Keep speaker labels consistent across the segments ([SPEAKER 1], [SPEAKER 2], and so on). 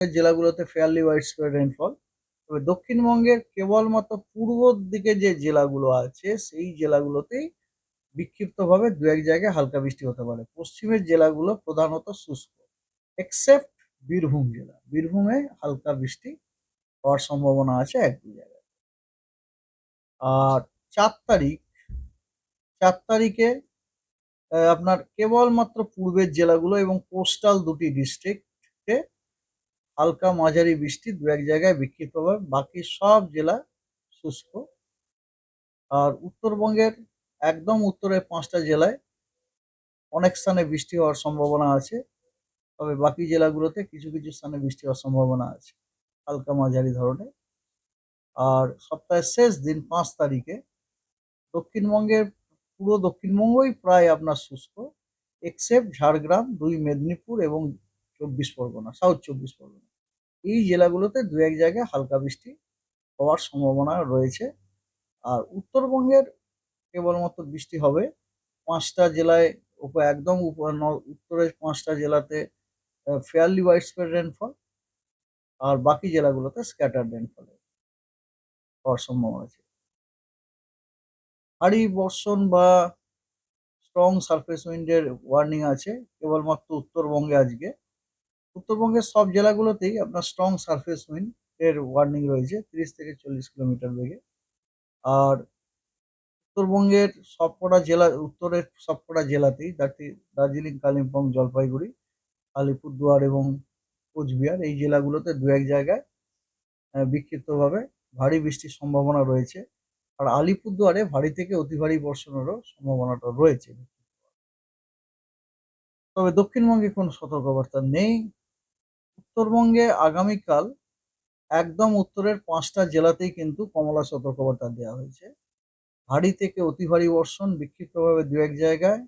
[SPEAKER 1] জেলাগুলোতে fairly wide spread rainfall তবে দক্ষিণবঙ্গের কেবলমাত্র পূর্বর দিকে যে জেলাগুলো আছে, সেই জেলাগুলোতেই বিক্ষিপ্তভাবে দু এক জায়গায় হালকা বৃষ্টি হতে পারে। পশ্চিমের জেলাগুলো প্রধানত শুষ্ক এক্সেপ্ট বীরভূম জেলা। বীরভূমে হালকা বৃষ্টি হওয়ার সম্ভাবনা আছে এক দু জায়গায়। আর চার তারিখ, চার তারিখে আপনার কেবলমাত্র পূর্বের জেলাগুলো এবং কোস্টাল দুটি ডিস্ট্রিক্টে হালকা মাঝারি বৃষ্টি, দু এক জায়গায় বিক্ষিপ্তভাবে বাকি সব জেলা শুষ্ক। আর উত্তরবঙ্গের একদম উত্তরের পাঁচটা জেলায় অনেক স্থানে বৃষ্টি হওয়ার সম্ভাবনা আছে, তবে বাকি জেলাগুলোতে কিছু কিছু স্থানে বৃষ্টি হওয়ার সম্ভাবনা আছে, হালকা মাঝারি ধরনের। আর সপ্তাহের শেষ দিন পাঁচ তারিখে দক্ষিণবঙ্গের, পুরো দক্ষিণবঙ্গই প্রায় আপনার শুষ্ক এক্সেপ্ট ঝাড়গ্রাম, দুই মেদিনীপুর এবং চব্বিশ পরগনা সাউথ চব্বিশ পরগনা। এই জেলাগুলোতে দু এক জায়গায় হালকা বৃষ্টি হওয়ার সম্ভাবনা রয়েছে। আর উত্তরবঙ্গের কেবলমাত্র বৃষ্টি হবে পাঁচটা জেলায় উপ- একদম উপ- উত্তরের পাঁচটা জেলাতে ফেয়ারলি ওয়াইড স্প্রেড রেনফল আর বাকি জেলাগুলোতে স্ক্যাটার রেনফল হওয়ার সম্ভাবনা আছে ভারী বর্ষণ বা স্ট্রং সারফেস উইন্ডের ওয়ার্নিং আছে। কেবলমাত্র উত্তরবঙ্গে আজকে। উত্তরবঙ্গের সব জেলাগুলোতেই আপনার স্ট্রং সারফেস উইন্ড এর ওয়ার্নিং রয়েছে, তিরিশ থেকে চল্লিশ কিলোমিটার বেগে। আর উত্তরবঙ্গের সবকটা জেলা, উত্তরের সবকটা জেলাতেই দার্জি- দার্জিলিং, কালিম্পং, জলপাইগুড়ি, আলিপুরদুয়ার এবং কোচবিহার, এই জেলাগুলোতে দু এক জায়গায় বিক্ষিপ্তভাবে ভারী বৃষ্টির সম্ভাবনা রয়েছে। আর আলিপুরদুয়ারে ভারী থেকে অতি ভারী বর্ষণেরও সম্ভাবনাটা রয়েছে। তবে দক্ষিণবঙ্গে কোনো সতর্কবার্তা নেই। উত্তরবঙ্গে আগামীকাল একদম উত্তরের পাঁচটা জেলাতেই কিন্তু কমলা সতর্কবার্তা দেওয়া হয়েছে। ভারী থেকে অতি ভারী বর্ষণ বিক্ষিপ্তভাবে দু এক জায়গায়।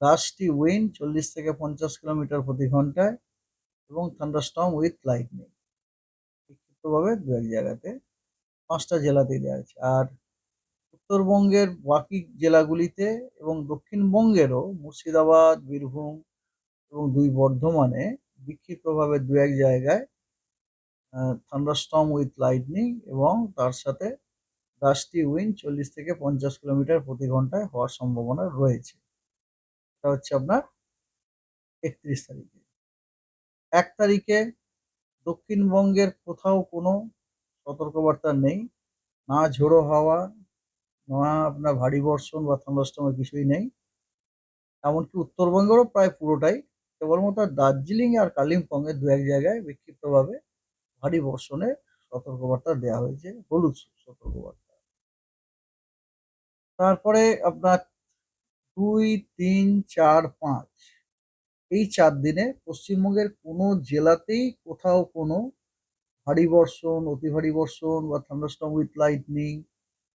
[SPEAKER 1] গাছটি উইন্ড চল্লিশ থেকে পঞ্চাশ কিলোমিটার প্রতি ঘন্টায় এবং থান্ডারস্টর্ম উইথ লাইটনিং বিক্ষিপ্তভাবে দু এক জায়গাতে পাঁচটা জেলাতেই দেওয়া হয়েছে। আর উত্তরবঙ্গের বাকি জেলাগুলিতে এবং দক্ষিণবঙ্গেরও মুর্শিদাবাদ, বীরভূম এবং দুই বর্ধমানে বিক্ষিপ্তভাবে দু এক জায়গায় থান্ডারস্টর্ম উইথ লাইটনিং এবং তার সাথে গাছটি উইন্ড চল্লিশ থেকে পঞ্চাশ কিলোমিটার প্রতি ঘন্টায় হওয়ার সম্ভাবনা রয়েছে। এটা হচ্ছে আপনার একত্রিশ তারিখে। এক তারিখে দক্ষিণবঙ্গের কোথাও কোনো সতর্কবার্তা নেই, না ঝোড়ো হাওয়া, না আপনার ভারী বর্ষণ বা থান্ডারস্টর্মের কিছুই নেই। এমনকি উত্তরবঙ্গেরও প্রায় পুরোটাই কেবলমাত্র দার্জিলিং আর কালিম্পংয়ে দু এক জায়গায় বিক্ষিপ্তভাবে ভারী বর্ষণের সতর্কবার্তা দেওয়া হয়েছে, হলুদ সতর্কবার্তা। তারপরে আপনার দুই, তিন, চার, পাঁচ, এই চার দিনে পশ্চিমবঙ্গের কোনো জেলাতেই কোথাও কোনো ভারী বর্ষণ, অতি ভারী বর্ষণ বা থান্ডারস্টর্ম উইথ লাইটনিং